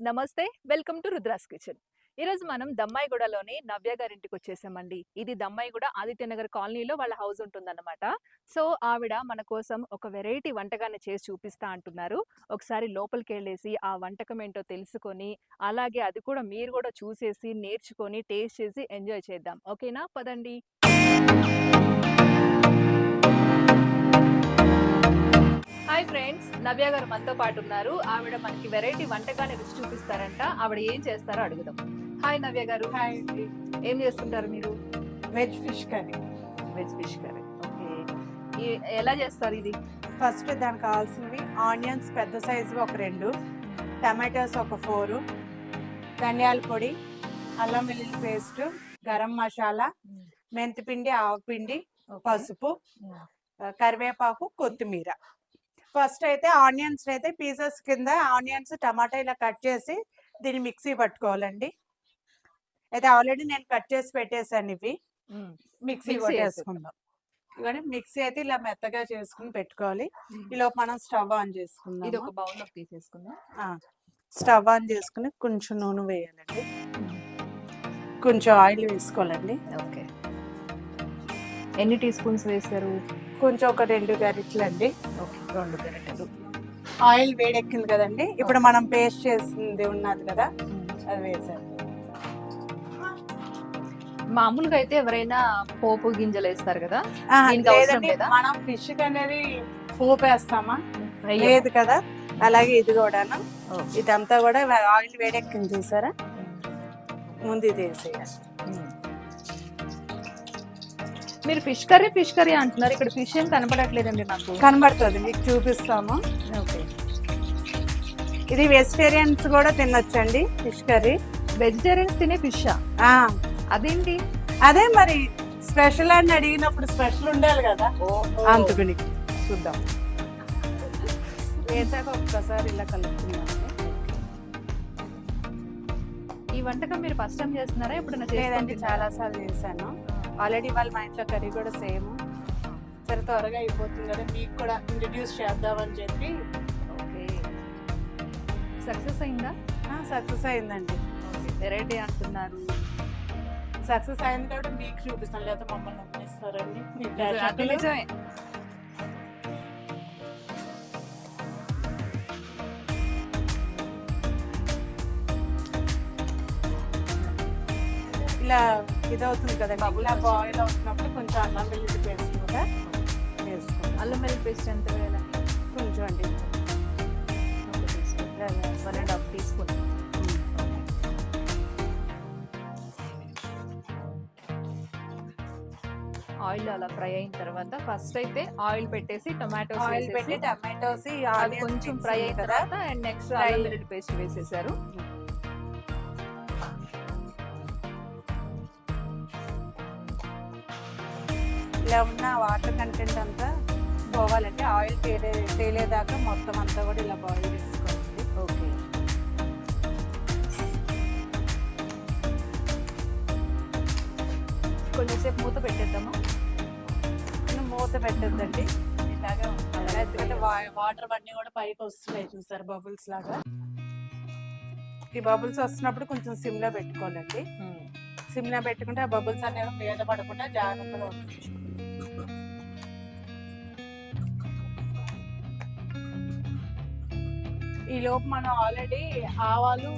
నమస్తే welcome to Rudras kitchen. ఈరోజు మనం దమ్మాయిగూడలోని నవ్య గారింటికి వచ్చేసామండి ఇది దమ్మాయిగూడ ఆదిత్యనగర్ కాలనీలో వాళ్ళ హౌస్ ఉంటుందన్నమాట. సో ఆవిడ మన కోసం ఒక వెరైటీ వంటకాన్ని చేసి చూపిస్తా అంటున్నారు. ఒకసారి లోపలికి వెళ్ళేసి ఆ వంటకం ఏంటో తెలుసుకొని అలాగే అది కూడా మీరు కూడా చూసేసి నేర్చుకొని టేస్ట్ చేసి ఎంజాయ్ చేద్దాం. ఓకేనా? పదండి. హాయ్ ఫ్రెండ్స్ నవ్య గారు మనతో పాటు ఉన్నారు. ఆవిడ మనకి వెరైటీ వంటకాన్ని రుచి చూపిస్తారంట. ఆవిడ ఏం చేస్తారో అడుగుదాం. హాయ్ నవ్య గారు. హాయ్ అండి. ఏం చేస్తుంటారు మీరు? Veg fish curry veg fish curry okay ఎలా చేస్తారు ఇది? ఫస్ట్ దానికి కావాల్సినవి ఆనియన్స్ పెద్ద సైజు ఒక రెండు టమాటోస్ ఒక ఫోరు ధనియాల పొడి అల్లం వెల్లుల్లి పేస్ట్ గరం మసాలా మెంతిపిండి ఆవపిండి పసుపు ఆ, కరివేపాకు కొత్తిమీర. ఫస్ట్ అయితే ఆనియన్స్ అయితే పీసెస్ కింద ఆనియన్స్ టమాటా ఇలా కట్ చేసి దీన్ని మిక్సీ పట్టుకోవాలండి. అయితే ఆల్రెడీ నేను కట్ చేసి పెట్టేశాను ఇవి. మిక్సీ కొట్టేసుకుందాం. ఇవన్నీ మిక్సీ అయితే ఇలా మెత్తగా చేసుకుని పెట్టుకోవాలి. ఈలో మనం స్టవ్ ఆన్ ఇది చేసుకుందాం ఒక బౌల్లో తీసేసుకుందాం స్టవ్ ఆన్ చేసుకుని కొంచెం నూనె వేయాలండి. కొంచెం ఆయిల్ వేసుకోవాలండి. ఓకే. ఎన్ని టీ స్పూన్స్ వేస్తారు కొంచెం ఒక రెండు గరిటెలండి ఓకే రెండు గరిటెలు ఆయిల్ వేడెక్కింది కదండి. ఇప్పుడు మనం పేస్ట్ చేసింది ఉన్నది కదా అది వేసాను మామూలుగా అయితే ఎవరైనా పోపు గింజలు వేస్తారు కదా? మనం ఫిష్ అనేది పోపేస్తామా వెయ్యం. లేదు కదా. అలాగే ఇది కూడాను. ఇదంతా కూడా ఆయిల్ వేడెక్కింది చూసారా? ముందు ఇది వేసేయాలి. మీరు ఫిష్ కర్రీ ఫిష్ కర్రీ అంటున్నారు. ఇక్కడ ఫిష్ ఏం కనపడట్లేదండి నాకు. కనబడుతుంది మీకు చూపిస్తాము. ఓకే. ఇది వెజిటేరియన్స్ కూడా తినొచ్చండి ఫిష్ కర్రీ. వెజిటేరియన్స్ తినే ఫిష్? ఆ, అదేంటి? అదే మరి స్పెషల్ అని అడిగినప్పుడు స్పెషల్ ఉండాలి కదా. అందుకుని చూద్దాం. వేసాక ఒక్కసారి ఇలా కలుపుతున్నాం ఈ వంటకం మీరు ఫస్ట్ టైం చేస్తున్నారా? ఎప్పుడైనా లేదండి చాలా సార్లు చేశాను. ఆల్రెడీ వాళ్ళ మా ఇంట్లో కర్రీ కూడా సేమ్. సరే త్వరగా అయిపోతుంది కదా మీకు కూడా ఇంట్రడ్యూస్ చేద్దామని చెప్పి. ఓకే. సక్సెస్ అయిందా? సక్సెస్ అయిందండి. వెరైటీ అంటున్నారు. సక్సెస్ అయింది కాబట్టి మీకు చూపిస్తాను లేదా మమ్మల్ని నమ్మిస్తారండి. నిజమే. ఇలా ఇదవుతుంది కదా Bubbles ఇలా. బాయిల్ అవుతున్నప్పుడు కొంచెం అల్లం వెల్లుల్లి పేస్ట్ కూడా వేసుకోవాలి అల్లం వెల్లుల్లి పేస్ట్ ఎంత వేయాలి కొంచెం అండి. One and half teaspoon oil అలా ఫ్రై అయిన తర్వాత ఫస్ట్ అయితే ఆయిల్ పెట్టేసి టొమాటోస్ ఆయిల్ పెట్టి టమాటోస్ కొంచెం ఫ్రై అయిన తర్వాత అండ్ నెక్స్ట్. అల్లం వెల్లుల్లి పేస్ట్ వేసేసారు ఇలా ఉన్న వాటర్ కంటెంట్ అంతా పోవాలంటే ఆయిల్ తేలే తేలేదాకా మొత్తం అంతా కూడా ఇలా బాయిల్ చేసుకోవాలి. ఓకే. కొంచెంసేపు మూత పెట్టేద్దామా. మూత పెట్టద్దండి. ఇలాగే ఎందుకంటే వాటర్ అన్నీ కూడా పైకి వస్తున్నాయి చూసారు బబుల్స్ లాగా. ఈ బబుల్స్ వస్తున్నప్పుడు కొంచెం సిమ్లో పెట్టుకోవాలండి. సిమ్లో పెట్టుకుంటే ఆ బబుల్స్ అనేవి మీద పడకుండా జాగ్రత్తగా ఉంటుంది ఈ లోపు మనం ఆల్రెడీ ఆవాలు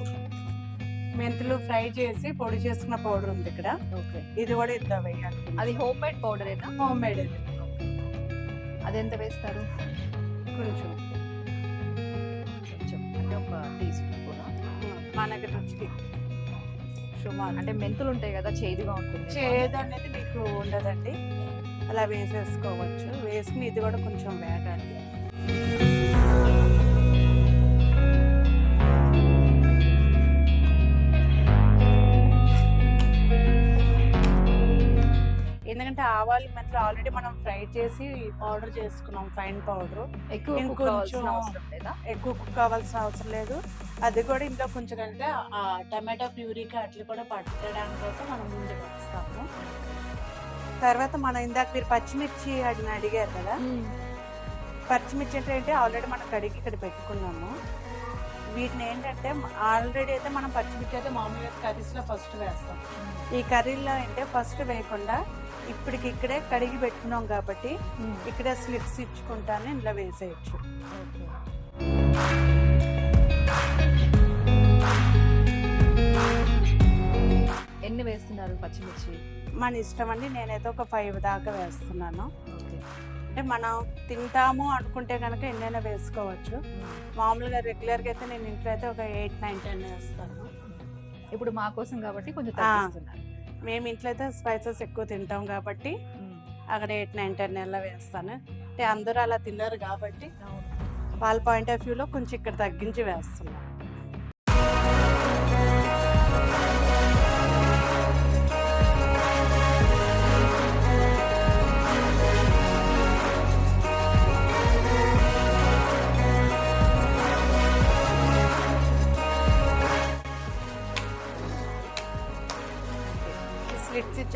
మెంతులు ఫ్రై చేసి పొడి చేసుకున్న పౌడర్ ఉంది ఇక్కడ. ఓకే. ఇది కూడా ఇంత వేయాలి. అది హోమ్ మేడ్ పౌడర్ ఏనా? హోమ్ మేడ్ అది ఎంత వేస్తారు? కొంచెం. కొంచెం. అంటే ఒక టీ స్పూన్ మనకి రుచికి. సుమారు. అంటే మెంతులు ఉంటాయి కదా చేదుగా ఉంటుంది. చేదు అనేది మీకు ఉండదండి. అలా వేసేసుకోవచ్చు. వేసుకుని ఇది కూడా కొంచెం వేగాలి. ఆవాలు మెంతులు ఆల్రెడీ మనం ఫ్రై చేసి పౌడర్ చేసుకున్నాం ఫైన్ పౌడర్. ఎక్కువ లేదా? ఎక్కువ కుక్ కావాల్సిన అవసరం లేదు. అది కూడా ఇంట్లో కొంచెం అంటే టమాటో ప్యూరీకి అట్లా కూడా పట్టడానికి కోసం మనం ముందు వేస్తాము. తర్వాత మనం ఇందాక మీరు పచ్చిమిర్చి అడిగిన అడిగారు కదా? పచ్చిమిర్చి అంటే ఏంటి? ఆల్రెడీ మనం కడిగి ఇక్కడ పెట్టుకున్నాము. వీటిని ఏంటంటే ఆల్రెడీ అయితే మనం పచ్చిమిర్చి అయితే మామూలుగా కర్రీస్లో ఫస్ట్ వేస్తాం. ఈ కర్రీలో అంటే ఫస్ట్ వేయకుండా ఇప్పటికి ఇక్కడే కడిగి పెట్టుకున్నాం కాబట్టి ఇక్కడే స్లిప్స్ ఇచ్చుకుంటానే ఇందులో వేసేయచ్చు. ఎన్ని వేస్తున్నారు పచ్చిమిర్చి? మన ఇష్టం అండి నేనైతే ఒక ఫైవ్ దాకా వేస్తున్నాను. అంటే మనం తింటాము అనుకుంటే కనుక ఎన్నైనా వేసుకోవచ్చు. మామూలుగా రెగ్యులర్గా అయితే నేను ఇంట్లో అయితే ఒక ఎయిట్ నైన్ టెన్ వేస్తాను. ఇప్పుడు మా కోసం కాబట్టి కొంచెం మేము ఇంట్లో అయితే స్పైసెస్ ఎక్కువ తింటాం కాబట్టి. అక్కడ ఎయిట్ నైన్ టెన్ నెలలో వేస్తాను అంటే అందరూ అలా తిన్నారు కాబట్టి. వాళ్ళ పాయింట్ ఆఫ్ వ్యూలో కొంచెం ఇక్కడ తగ్గించి వేస్తున్నాం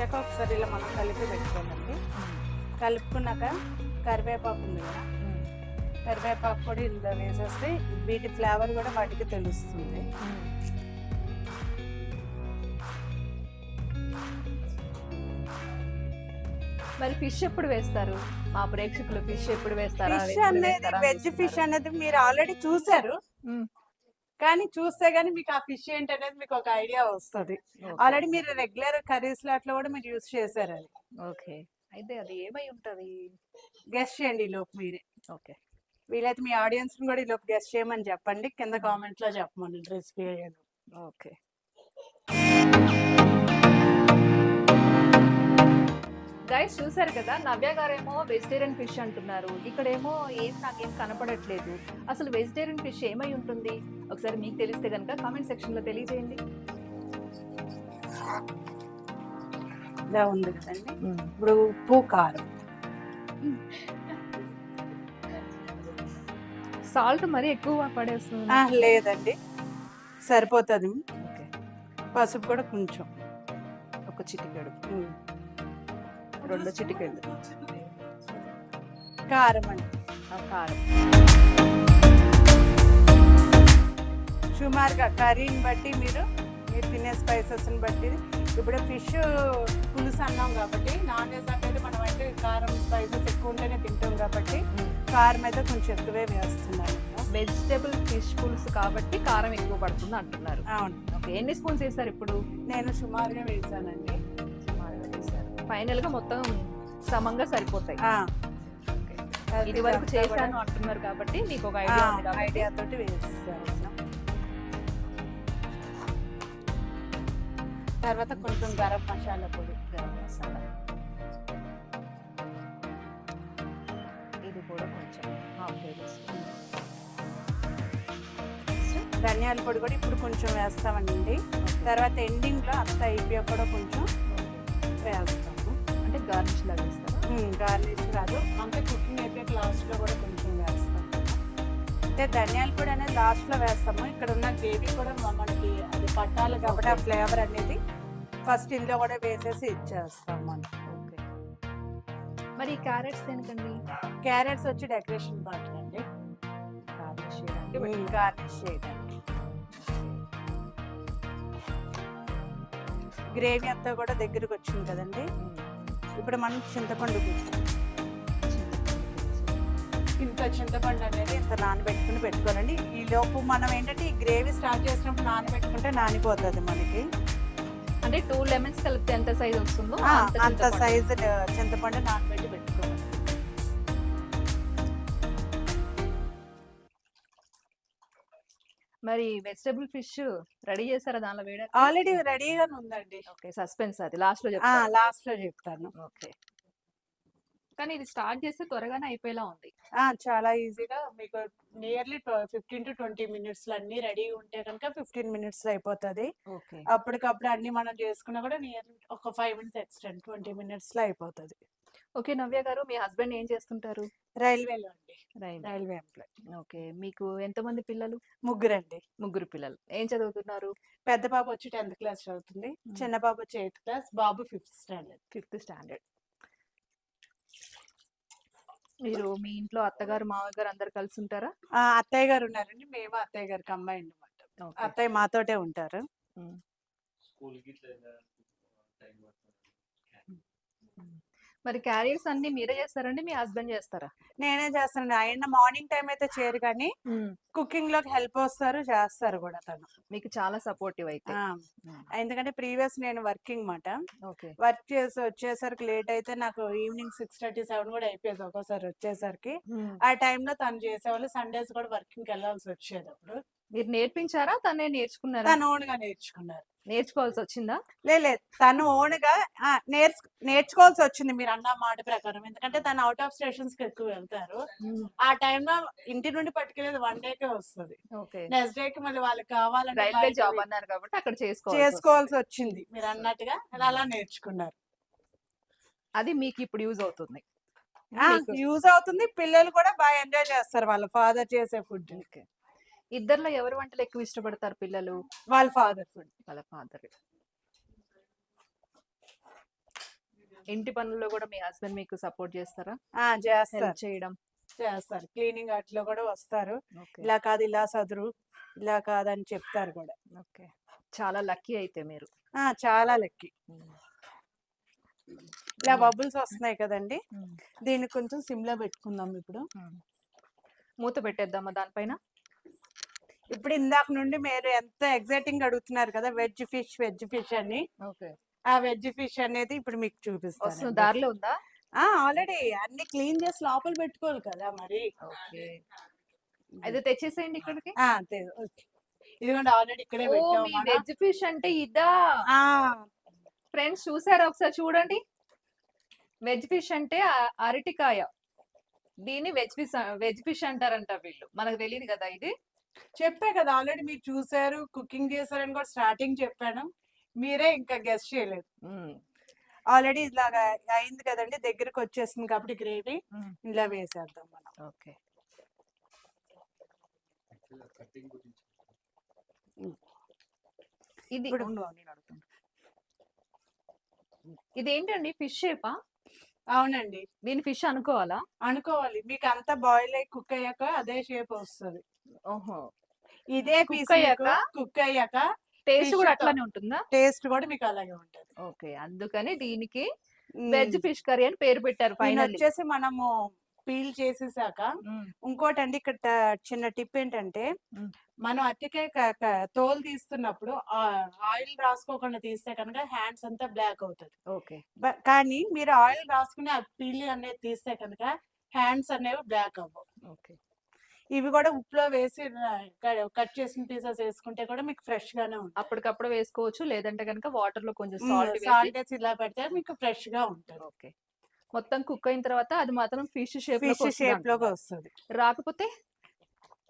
ఇచ్చాక ఒకసారి ఇలా మనం కలిపి పెట్టుకోవాలండి కలుపుకున్నాక కరివేపాకు ఉంది కదా. కరివేపాకు కూడా ఇందులో వేసేస్తే వీటి ఫ్లేవర్ కూడా వాటికి తెలుస్తుంది. మరి ఫిష్ ఎప్పుడు వేస్తారు మా ప్రేక్షకులు ఫిష్ ఎప్పుడు వేస్తారా ఫిష్ అనేది వెజ్ ఫిష్. అనేది మీరు ఆల్రెడీ చూసారు. కానీ చూస్తే గానీ మీకు ఆ ఫిష్ ఏంటి అనేది మీకు ఒక ఐడియా వస్తుంది. ఆల్రెడీ మీరు రెగ్యులర్ కర్రీస్లో అట్లా కూడా మీరు యూస్ చేశారు అది. ఓకే. అయితే అది ఏమై ఉంటది? గెస్ట్ చేయండి ఈ లోపు మీరే. ఓకే. వీలైతే మీ ఆడియన్స్ కూడా ఈ లోపు గెస్ట్ చేయమని చెప్పండి. కింద కామెంట్లో చెప్పమని రెసిపీ ఓకే. గైస్ చూసారు కదా నవ్య గారేమో వెజిటేరియన్ ఫిష్ అంటున్నారు. ఇక్కడేమో ఏం నాకేం కనపడట్లేదు. అసలు వెజిటేరియన్ ఫిష్ ఏమై ఉంటుంది? ఒకసారి మీకు తెలిస్తే కనుక కామెంట్ సెక్షన్లో తెలియజేయండి. ఇలా ఉంది కదండి. ఇప్పుడు ఉప్పు కారం. సాల్ట్ మరి ఎక్కువ పడేస్తుంది. లేదండి. సరిపోతుంది. పసుపు కూడా కొంచెం. ఒక చిటికెడు. రెండు చిటికెళ్ళు. కారం అండి. కారం. సుమారుగా కర్రీని బట్టి మీరు మీరు తినే స్పైసెస్ని బట్టి. ఇప్పుడు ఫిష్ పులుసు అన్నాం కాబట్టి నాన్ వెజ్ అంటే మనం అయితే కారం స్పైసెస్ ఎక్కువ ఉంటేనే తింటాం కాబట్టి కారం అయితే కొంచెం ఎక్కువే వేస్తున్నాను వెజిటేబుల్ ఫిష్ పులుసు కాబట్టి కారం ఎక్కువ పడుతుంది అంటున్నారు. అవును. ఓకే ఎన్ని స్పూన్స్ వేస్తారు ఇప్పుడు? నేను సుమారుగా వేసానండి. ఫైనల్గా మొత్తం సమంగా సరిపోతాయి. ఇది వరకు చేశాను అంటున్నారు కాబట్టి మీకు ఒక ఐడియా ఉంది ఐడియా తోటి తర్వాత కొంచెం గరం మసాలా పొడి గరం మసాలా. ఇది కూడా కొంచెం హాఫ్ టేబుల్ స్పూన్. ధనియాల పొడి కూడా ఇప్పుడు కొంచెం వేస్తామండి. తర్వాత ఎండింగ్లో అంతా అయిపోయాక కూడా కొంచెం వేస్తాము అంటే గార్నిష్ లాగా ఇస్తారా గార్లిష్ కాదు. అంటే కుకింగ్ అయిపోయాక లాస్ట్లో కూడా కొంచెం వేస్తాం. అంటే ధనియాల పొడి అనేది లాస్ట్లో వేస్తాము. ఇక్కడ ఉన్న గ్రేవీ కూడా మనకి అది పట్టాలి కాబట్టి ఆ ఫ్లేవర్ అనేది ఫస్ట్ ఇందులో కూడా వేసేసి ఇచ్చేస్తాం మనం. ఓకే. మరి క్యారెట్స్ దేనికండి? క్యారెట్స్ వచ్చి డెకరేషన్ పార్ట్ అండి. గార్నిష్ చేయడానికి గార్నిష్ చేయడానికి. గ్రేవీ అంతా కూడా దగ్గరకు వచ్చింది కదండి. ఇప్పుడు మనం చింతపండు. ఇంత చింతపండు అనేది ఇంత నానబెట్టుకుని పెట్టుకోనండి ఈ లోపు మనం ఏంటంటే ఈ గ్రేవీ స్టార్ట్ చేసినప్పుడు నానబెట్టుకుంటే నానిపోతుంది మనకి అంటే టూ లెమన్స్ కలిపితే ఎంత సైజ్ వస్తుందో అంత. సైజు చింతపండు నానబెట్టి పెట్టుకోవాలి మరి వెజిటబుల్ ఫిష్ రెడీ చేస్తారా దానిలో వేడ ఆల్రెడీ రెడీగానే ఉందండి. ఓకే సస్పెన్స్ అది. లాస్ట్లో చెప్తాను. లాస్ట్లో చెప్తాను. ఓకే. కానీ ఇది స్టార్ట్ చేస్తే త్వరగానే అయిపోయేలా ఉంది. ఆ, చాలా ఈజీగా మీకు నియర్లీ ఫిఫ్టీన్ టు ట్వంటీ మినిట్స్లో అన్ని రెడీ ఉంటే కనుక ఫిఫ్టీన్ మినిట్స్ అయిపోతుంది. ఓకే. అప్పటికప్పుడు అన్ని మనం చేసుకున్నా కూడా నియర్లీ ఒక ఫైవ్ మినిట్స్ ఎక్స్టెండ్ ట్వంటీ మినిట్స్లో అయిపోతుంది. ఓకే. నవ్య గారు మీ హస్బెండ్ ఏం చేస్తుంటారు? రైల్వేలో అండి. రైల్వే. ఎంప్లాయ్. ఓకే. మీకు ఎంతమంది పిల్లలు? ముగ్గురండి. ముగ్గురు పిల్లలు. ఏం చదువుతున్నారు? పెద్ద బాబు వచ్చి టెన్త్ క్లాస్ చదువుతుంది. చిన్న బాబు వచ్చి ఎయిత్ క్లాస్ బాబు ఫిఫ్త్ స్టాండర్డ్. Fifth standard. మీరు మీ ఇంట్లో అత్తగారు మామయ్య గారు అందరు కలిసి ఉంటారా? ఆ, అత్తయ్య గారు ఉన్నారండి. మేము అత్తయ్య గారికి అమ్మాయి అనమాట. అత్తయ్య మాతోటే ఉంటారు ఉమ్. స్కూల్కి ఇట్లా వెళ్ళడానికి టైం పడుతుంది మరి క్యారియర్స్ అన్ని మీరే చేస్తారండి మీ హస్బెండ్ చేస్తారా? నేనే చేస్తానండి. ఆయన మార్నింగ్ టైం అయితే చేయరు కానీ కుకింగ్లోకి హెల్ప్ వస్తారు చేస్తారు కూడా తను. మీకు చాలా సపోర్టివ్ అయితే. ఎందుకంటే ప్రీవియస్ నేను వర్కింగ్ మాట ఓకే. వర్క్ చేసి వచ్చేసరికి లేట్ అయితే నాకు ఈవినింగ్ సిక్స్ థర్టీ సెవెన్ కూడా అయిపోయేది ఒక్కోసారి వచ్చేసరికి. ఆ time లో తను చేసేవాళ్ళు. సండేస్ కూడా వర్కింగ్ వెళ్ళాల్సి వచ్చేది అప్పుడు. మీరు నేర్పించారా? తనే నేర్చుకున్నారా? తను ఓన్గా నేర్చుకున్నారు. నేర్చుకోవాల్సి వచ్చిందా లేదు. తను ఓన్గా నేర్చు నేర్చుకోవాల్సి వచ్చింది మీరు అన్న మాట ప్రకారం. ఎందుకంటే తను అవుట్ ఆఫ్ స్టేషన్స్కి ఎక్కువ వెళ్తారు ఆ time లో ఇంటి నుండి పట్టుకెళ్ళేది వన్ డేకే వస్తుంది. ఓకే. నెక్స్ట్ డే కి మళ్ళీ వాళ్ళకి కావాలంటే రైల్వే జాబ్ అన్నారు కాబట్టి అక్కడ చేసుకోవాలి చేసుకోవాల్సి వచ్చింది మీరు అన్నట్టుగా అలా అలా నేర్చుకున్నారు. అది మీకు ఇప్పుడు యూజ్ అవుతుంది. యూజ్ అవుతుంది. పిల్లలు కూడా బాగా ఎంజాయ్ చేస్తారు వాళ్ళ ఫాదర్ చేసే ఫుడ్. ఓకే. ఇద్దర్లో ఎవరి వంటలు ఎక్కువ ఇష్టపడతారు పిల్లలు? వాళ్ళ ఫాదర్ ఫుడ్. వాళ్ళ ఫాదర్. ఇంటి పనుల్లో కూడా మీ హస్బెండ్ మీకు సపోర్ట్ చేస్తారా? చేస్తారు. చేయడం. చేస్తారు. క్లీనింగ్ అట్లో కూడా వస్తారు. ఇలా కాదు ఇలా సదురు ఇలా కాదని చెప్తారు కూడా. ఓకే. చాలా లక్కీ అయితే మీరు. ఆ చాలా లెక్కి. ఇలా బబుల్స్ వస్తున్నాయి కదండి. దీన్ని కొంచెం సిమ్లో పెట్టుకుందాం ఇప్పుడు. మూత పెట్టేద్దామా దానిపైన? ఇప్పుడు ఇందాక నుండి మీరు ఎంత ఎగ్జైటింగ్ అడుగుతున్నారు కదా వెజ్ ఫిష్ వెజ్ ఫిష్ అని. ఓకే. ఆ వెజ్ ఫిష్ అనేది ఇప్పుడు మీకు చూపిస్తాను దారిలో ఉందా? ఆల్రెడీ అన్ని క్లీన్ చేసి లోపల పెట్టుకోవాలి కదా మరి. ఓకే. అయితే తెచ్చేసేయండి ఇక్కడికి. ఇదిగోండి ఆల్రెడీ ఇక్కడే పెట్టాము. వెజ్ ఫిష్ అంటే ఇదా? ఆ, ఫ్రెండ్స్ చూసారా ఒకసారి చూడండి. వెజ్ ఫిష్ అంటే అరటికాయ. దీన్ని వెజ్ ఫిష్ వెజ్ ఫిష్ అంటారంట వీళ్ళు. మనకు తెలియదు కదా ఇది. చెప్పే కదా ఆల్రెడీ మీరు చూసారు కుకింగ్ చేశారని కూడా స్టార్టింగ్ చెప్పాను. మీరే ఇంకా గెస్ట్ చేయలేదు. ఆల్రెడీ ఇలాగా అయింది కదండి దగ్గరకు వచ్చేసింది కాబట్టి గ్రేవీ. ఇలా వేసేద్దాం మనం. ఓకే. ఇది. ఇదేంటండి ఫిష్ షేపా? అవునండి. దీని ఫిష్ అనుకోవాలా? అనుకోవాలి. మీకు అంతా బాయిల్ అయ్యి కుక్ అయ్యాక అదే షేప్ వస్తుంది. ఓహో ఇదే పీస్ అయ్యాక? కుక్ అయ్యాక టేస్ట్ కూడా. అట్లానే ఉంటుందా టేస్ట్ కూడా మీకు అలాగే ఉంటుంది ఓకే అందుకని దీనికి. వెజ్ ఫిష్ కర్రీ అని పేరు పెట్టారు ఫైనల్ వచ్చేసి మనము పీల్ చేసేసాక ఇంకోటి అండి ఇక్కడ చిన్న టిప్ ఏంటంటే. మనం అట్టికే తోలు తీస్తున్నప్పుడు ఆయిల్ రాసుకోకుండా తీస్తే కనుక హ్యాండ్స్ అంతా బ్లాక్ అవుతుంది ఓకే కానీ మీరు ఆయిల్ రాసుకుని ఆ పీల్ అనేది తీస్తే కనుక హ్యాండ్స్ అనేవి బ్లాక్ అవ్వవు ఓకే ఇవి కూడా ఉప్పులో వేసి కట్ చేసిన పీసెస్ వేసుకుంటే కూడా మీకు ఫ్రెష్ గానే ఉంటుంది అప్పటికప్పుడు వేసుకోవచ్చు. లేదంటే కనుక వాటర్లో కొంచెం సాల్ట్ సాల్ట్ వేసి ఇలా పెడితే మీకు ఫ్రెష్గా ఉంటుంది. ఓకే. మొత్తం కుక్ అయిన తర్వాత అది మాత్రం ఫిష్ షేప్ ఫిష్ షేప్లోకి వస్తుంది. రాకపోతే?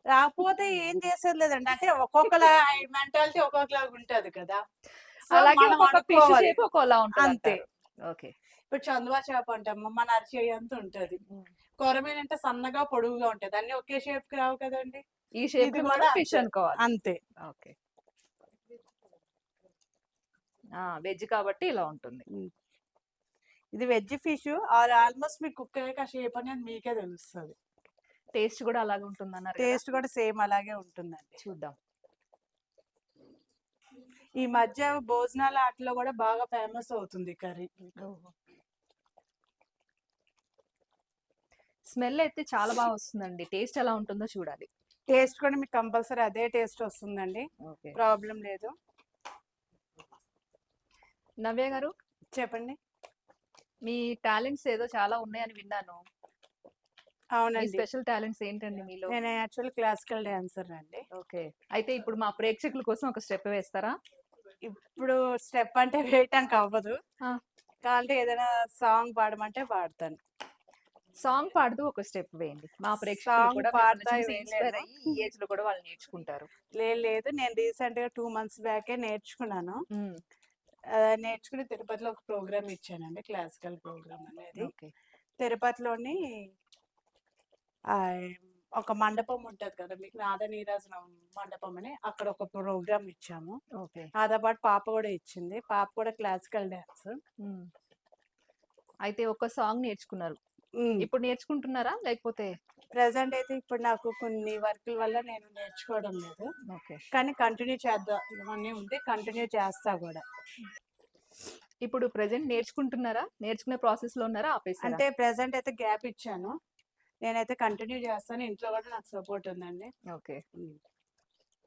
రాకపోతే ఏం చేసేది లేదండి అంటే ఒక్కొక్కల మెంటాలిటీ ఒక్కొక్కలాగా ఉంటది కదా. అలాగే ఫిష్ అనుకోవాలి. షేప్ ఒక్కోలా ఉంటుంది అంతే. ఓకే. ఇప్పుడు చందువా చేప అంటాము మన అరిచేయి అంత ఉంటది. కొరమీన అంటే సన్నగా పొడుగుగా ఉంటది అన్ని ఒకే షేప్కి రావు కదండి. ఈ షేప్ కూడా ఫిష్. అనుకోవాలి. అంతే. ఓకే. వెజ్ కాబట్టి ఇలా ఉంటుంది. ఇది వెజ్ ఫిష్ ఆర్ ఆల్మోస్ట్ మీకు కుక్ అయ్యాక షేప్ అనేది మీకే తెలుస్తుంది. టేస్ట్ కూడా అలాగే ఉంటుంది అన్నారు. టేస్ట్ కూడా సేమ్ అలాగే ఉంటుందండి. చూద్దాం. ఈ మధ్య భోజనాల ఆటలో కూడా బాగా ఫేమస్ అవుతుంది కర్రీ. స్మెల్ అయితే చాలా బాగా వస్తుందండి. టేస్ట్ ఎలా ఉంటుందో చూడాలి. టేస్ట్ కూడా మీకు కంపల్సరీ అదే టేస్ట్ వస్తుందండి. ప్రాబ్లం లేదు. నవ్య గారు? చెప్పండి. మీ టాలెంట్స్ ఏదో చాలా ఉన్నాయని విన్నాను. అవునండి. స్పెషల్ టాలెంట్స్ ఏంటండి మీలో? నేను యాక్చువల్ క్లాసికల్ డాన్సర్ అండి. ఓకే. అయితే ఇప్పుడు మా ప్రేక్షకుల కోసం ఒక స్టెప్ వేస్తారా? ఇప్పుడు స్టెప్ అంటే వేయటానికి అవ్వదు. కాబట్టి ఏదైనా సాంగ్ పాడమంటే పాడతాను. సాంగ్ పాడుతూ ఒక స్టెప్ వేయండి. మా ప్రేక్షకులు కూడా అయ్యి ఈ ఏజ్లో కూడా వాళ్ళు నేర్చుకుంటారు. లేదు లేదు. నేను రీసెంట్గా టూ మంత్స్ బ్యాకే నేర్చుకున్నాను. నేర్చుకుని తిరుపతిలో ఒక ప్రోగ్రామ్ ఇచ్చానండి. క్లాసికల్ ప్రోగ్రామ్ అనేది. తిరుపతిలోని ఆ, ఒక మండపం ఉంటది కదా మీకు నాద నీరాజనం మండపం అని అక్కడ ఒక ప్రోగ్రామ్ ఇచ్చాము. ఓకే. నాతో పాటు పాప కూడా ఇచ్చింది. పాప కూడా క్లాసికల్ డాన్స్. అయితే ఒక సాంగ్ నేర్చుకున్నారు. ఇప్పుడు నేర్చుకుంటున్నారా? లేకపోతే ప్రెసెంట్ అయితే ఇప్పుడు నాకు కొన్ని వర్కుల వల్ల నేను నేర్చుకోవడం లేదు. ఓకే. కానీ కంటిన్యూ చేద్దాం అని ఉంది. కంటిన్యూ చేస్తా కూడా. ఇప్పుడు ప్రెసెంట్ నేర్చుకుంటున్నారా? నేర్చుకునే ప్రాసెస్లో ఉన్నారా? ఆపేసారా? అంటే ప్రెసెంట్ అయితే గ్యాప్ ఇచ్చాను. నేనైతే కంటిన్యూ చేస్తాను. ఇంట్లో కూడా నాకు సపోర్ట్ ఉందండి. ఓకే.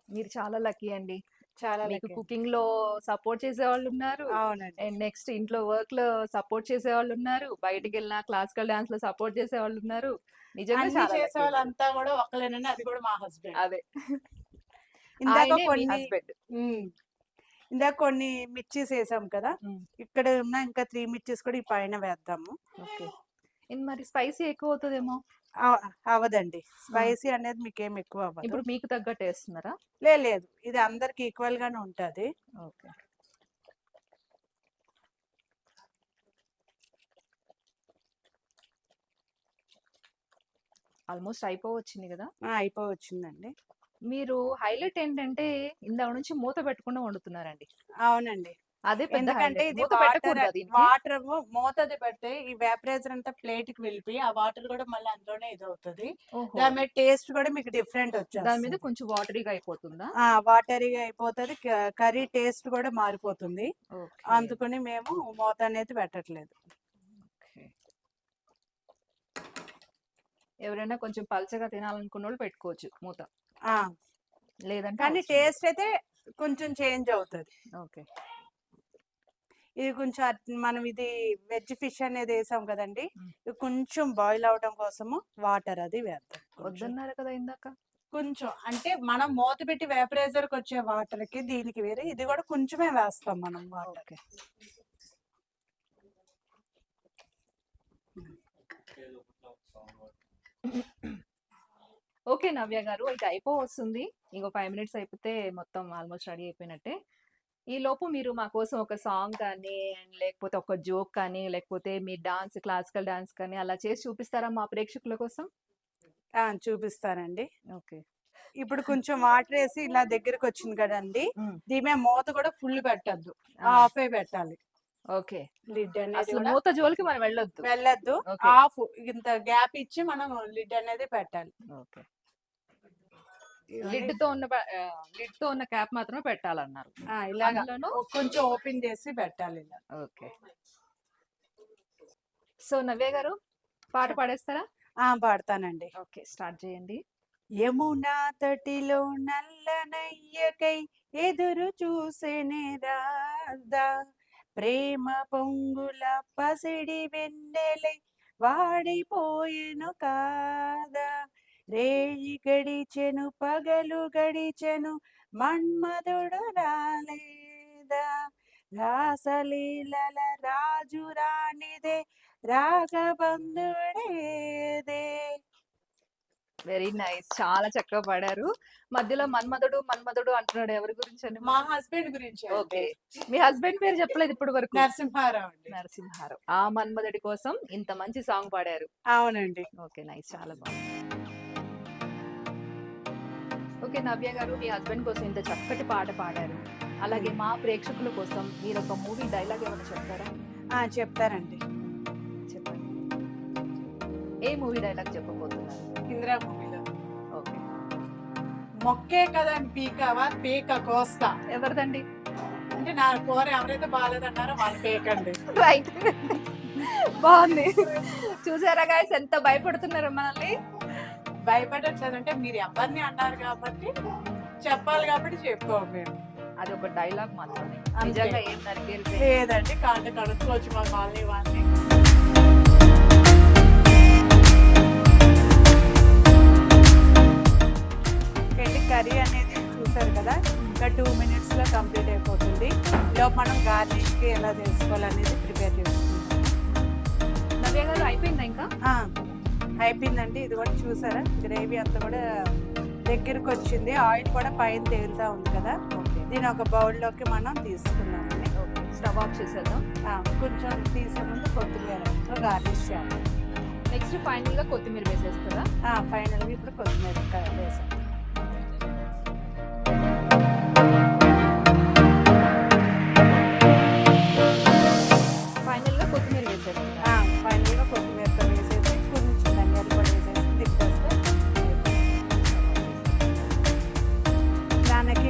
మీరు చాలా లక్కీ అండి. చాలా మీకు. కుకింగ్లో సపోర్ట్ చేసే వాళ్ళు ఉన్నారు అవునండి. అండ్ నెక్స్ట్ ఇంట్లో వర్క్లో సపోర్ట్ చేసే వాళ్ళు ఉన్నారు బయటికి వెళ్ళిన క్లాసికల్ డాన్స్లో సపోర్ట్ చేసే వాళ్ళు ఉన్నారు నిజంగా చాలా చేసే. వాళ్ళంతా కూడా ఒక్కలేనండి అది కూడా మా హస్బెండ్. అదే. ఇందాక కొన్ని. ఇందాక కొన్ని మిర్చీస్ వేసాం కదా. ఇక్కడ ఉన్న ఇంకా త్రీ మిర్చీస్ కూడా ఈ పైన వేద్దాము. ఓకే. ఇన్ మరి స్పైసీ ఎక్కువ అవుతుందేమో? అవ- అవ్వదండి స్పైసీ అనేది మీకు ఏం ఎక్కువ అవ్వదు ఇప్పుడు మీకు తగ్గట్టు వేస్తున్నారా లే లేదు. ఇది అందరికి ఈక్వల్ గానే ఉంటది. ఓకే. ఆల్మోస్ట్ అయిపోవచ్చింది కదా? అయిపోవచ్చిందండి. మీరు హైలైట్ ఏంటంటే ఇందాక నుంచి మూత పెట్టకుండా వండుతున్నారండి. అవునండి. అదే ఎందుకంటే. ఇది వాటర్? వాటర్ మూతది పెడితే ఈ వేపరైజర్ అంతా ప్లేట్కి వెళ్ళిపోయి ఆ వాటర్ కూడా మళ్ళీ అందులోనే ఇది అవుతుంది. దాని మీద టేస్ట్ కూడా మీకు డిఫరెంట్ దాని మీద కొంచెం వాటరీగా అయిపోతుందా? ఆ వాటరీగా అయిపోతుంది. కర్రీ టేస్ట్ కూడా మారిపోతుంది. అందుకని మేము మూత అనేది పెట్టట్లేదు. ఎవరైనా కొంచెం పల్చగా తినాలనుకున్న వాళ్ళు పెట్టుకోవచ్చు మూత. లేదంటే కానీ. టేస్ట్ అయితే కొంచెం చేంజ్ అవుతుంది. ఓకే. ఇది కొంచెం మనం ఇది వెజ్ ఫిష్ అనేది వేసాం కదండి. ఇది కొంచెం బాయిల్ అవడం కోసము వాటర్ అది వేద్దాం. వద్దన్నారు కదా ఇందాక. కొంచెం. అంటే మనం మూత పెట్టి వేపరైజర్కి వచ్చే వాటర్కి దీనికి వేరే ఇది కూడా కొంచెమే వేస్తాం మనం వాటర్. ఓకే. నవ్య గారు ఇది అయిపో వస్తుంది. ఇంకో ఫైవ్ మినిట్స్ అయిపోతే మొత్తం ఆల్మోస్ట్ రెడీ అయిపోయినట్టే. ఈ లోపు మీరు మా కోసం ఒక సాంగ్ కానీ లేకపోతే ఒక జోక్ కానీ లేకపోతే మీ డాన్స్ క్లాసికల్ డాన్స్ కానీ అలా చేసి చూపిస్తారా మా ప్రేక్షకుల కోసం? ఆ, చూపిస్తానండి. ఓకే. ఇప్పుడు కొంచెం వాటర్ వేసి ఇలా దగ్గరికి వచ్చింది కదండి మ్. దీని మీద మూత కూడా ఫుల్ పెట్టద్దు. హాఫ్ పెట్టాలి. ఓకే. లిడ్ అనేది అసలు కూడా మూత జోలికి మనం వెళ్ళొద్దు. వెళ్ళొద్దు. ఓకే. హాఫ్ ఇంత గ్యాప్ ఇచ్చి మనం లిడ్ అనేది పెట్టాలి. ఓకే. లిడ్తో ఉన్న లిడ్తో ఉన్న క్యాప్ మాత్రమే పెట్టాలన్నారు. ఇలాగా కొంచెం ఓపెన్ చేసి పెట్టాలి ఇలా. ఓకే. సో నవ్య గారు పాట పాడేస్తారా? ఆ పాడతానండి. ఓకే స్టార్ట్ చేయండి. యమునా తటిలో నల్లనయ్యకై ఎదురు చూసేనే రాదా ప్రేమ పొంగుల పసిడి వెన్నెలై వాడిపోయెను కాదా. రేయి గడిచెను పగలు గడిచెను మన్మధుడు రాలేదా రాసలీలల రాజు రానిదే రాగబంధుడేదే వెరీ నైస్. చాలా చక్కగా పాడారు. మధ్యలో మన్మధుడు మన్మధుడు అంటున్నాడు. ఎవరి గురించి అండి మా హస్బెండ్ గురించి ఓకే. మీ హస్బెండ్ పేరు చెప్పలేదు ఇప్పటి వరకు. నరసింహారావు అండి. నరసింహారావు. ఆ మన్మధుడి కోసం ఇంత మంచి సాంగ్ పాడారు. అవునండి. Okay nice. చాలా బాగుంది. ఓకే నవ్య గారు మీ హస్బెండ్ కోసం ఇంత చక్కటి పాట పాడారు. అలాగే మా ప్రేక్షకుల కోసం మీరు ఒక మూవీ డైలాగ్ ఏమైనా చెప్తారా? ఆ చెప్తారండి. చెప్పండి. ఏ మూవీ డైలాగ్ చెప్పబోతున్నారు? ఇందిరా మూవీలో. ఓకే. మొక్కే కదా అని పీకావా పీక కోస్తా. ఎవరిదండి? అంటే నా కూర ఎవరైతే బాగాలేదన్నారో వాళ్ళు పీకండి. రైట్ బాగుంది. చూసారా గాయస్ ఎంత భయపడుతున్నారు మనల్ని? భయపడట్లేదంటే మీరు ఎవరిని అన్నారు కాబట్టి చెప్పాలి కాబట్టి చెప్పుకోము మేము. అది ఒక డైలాగ్ మాత్రమే. నిజంగా ఏం నరికేరు లేదండి కాళ్ళు కడుక్కోవచ్చు మా వాళ్ళని. వాళ్ళని కర్రీ అనేది చూసారు కదా? ఇంకా టూ మినిట్స్లో కంప్లీట్ అయిపోతుంది. లో మనం గార్నిష్కి ఎలా చేసుకోవాలనేది ప్రిపేర్ చేసుకుంటాం నవ్య గారు అయిపోయిందా ఇంకా? ఆ, అయిపోయిందండి. ఇది కూడా చూసారా? గ్రేవీ అంతా కూడా దగ్గరికి వచ్చింది. ఆయిల్ కూడా పైన తేలుతా ఉంది కదా? దీని ఒక బౌల్లోకి మనం తీసుకున్నామండి స్టవ్ ఆఫ్ చేసేద్దాం. కొంచెం తీసే ముందు కొత్తిమీర గార్నిష్ చేయాలి. నెక్స్ట్ ఫైనల్గా కొత్తిమీర వేసేస్తారా? ఫైనల్గా ఇప్పుడు కొత్తిమీర క-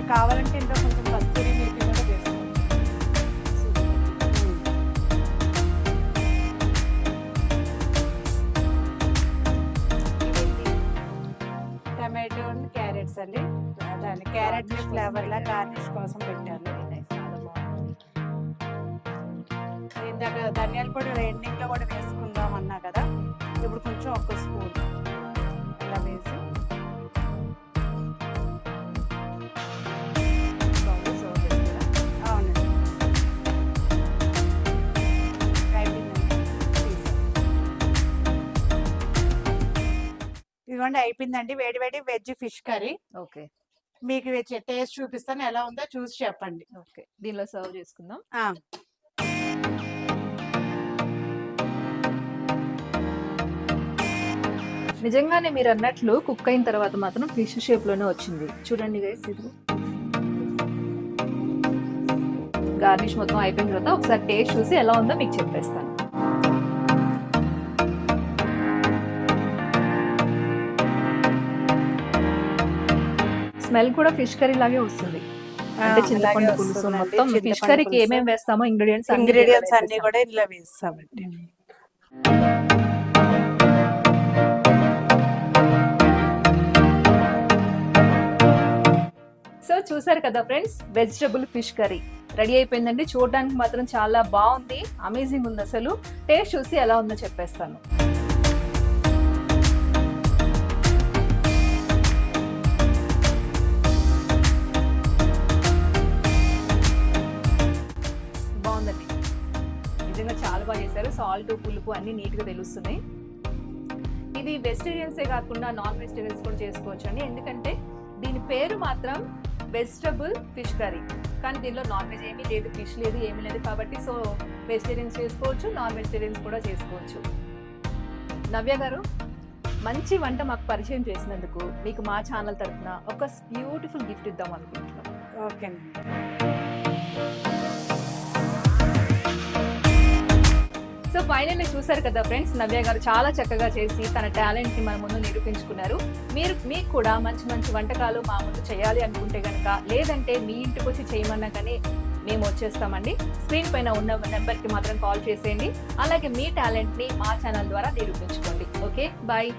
కావాలంటే ఇంకా కొంచెం కస్తూరి ఇదిగోండి అయిపోయిందండి. వేడి వేడి వెజ్ ఫిష్ కర్రీ. ఓకే. మీకు టేస్ట్ చూపిస్తాను. ఎలా ఉందో చూసి చెప్పండి. ఓకే. దీనిలో సర్వ్ చేసుకుందాం. నిజంగానే మీరు అన్నట్లు కుక్ అయిన తర్వాత మాత్రం ఫిష్ షేప్లోనే వచ్చింది. చూడండి గైస్ ఇది. గార్నిష్ మొత్తం అయిపోయిన తర్వాత ఒకసారి టేస్ట్ చూసి ఎలా ఉందో మీకు చెప్పేస్తాను. స్మెల్ కూడా ఫిష్ కర్రీ లాగే వస్తుంది. అంటే చింతపండు పులుసు. మొత్తం ఫిష్ కర్రీకి. ఏమేమి వేస్తామో ఇంగ్రీడియంట్స్ ఇంగ్రీడియంట్స్ అన్ని కూడా ఇందులో వేస్తామండి. సో చూసారు కదా friends vegetable fish curry ready అయిపోయిందండి. చూడడానికి మాత్రం చాలా బాగుంది. అమేజింగ్ ఉంది అసలు. టేస్ట్ చూసి ఎలా ఉందో చెప్పేస్తాను. సాల్ట్ పులుపు అన్ని నీట్గా తెలుస్తున్నాయి. ఇది వెజిటేరియన్సే కాకుండా నాన్ వెజిటేరియన్స్ కూడా చేసుకోవచ్చు అండి. ఎందుకంటే దీని పేరు మాత్రం వెజిటబుల్ ఫిష్ కర్రీ. కానీ దీనిలో నాన్ వెజ్ ఏమీ లేదు ఫిష్ లేదు ఏమీ లేదు కాబట్టి సో వెజిటేరియన్స్ చేసుకోవచ్చు నాన్ వెజిటేరియన్స్ కూడా చేసుకోవచ్చు. నవ్య గారు మంచి వంట మాకు పరిచయం చేసినందుకు మీకు మా ఛానల్ తరఫున ఒక బ్యూటిఫుల్ గిఫ్ట్ ఇద్దాం అనుకుంటున్నాం. ఓకే సో ఫైనల్లీ చూసారు కదా ఫ్రెండ్స్ నవ్య గారు చాలా చక్కగా చేసి తన టాలెంట్ని మన ముందు నిరూపించుకున్నారు. మీరు మీకు కూడా మంచి మంచి వంటకాలు మా ముందు చేయాలి అనుకుంటే కనుక లేదంటే మీ ఇంటికి వచ్చి చేయమన్నా కానీ మేము వచ్చేస్తామండి. స్క్రీన్ పైన ఉన్న నెంబర్కి మాత్రం కాల్ చేసేయండి. అలాగే మీ టాలెంట్ని మా ఛానల్ ద్వారా నిరూపించుకోండి. Okay bye.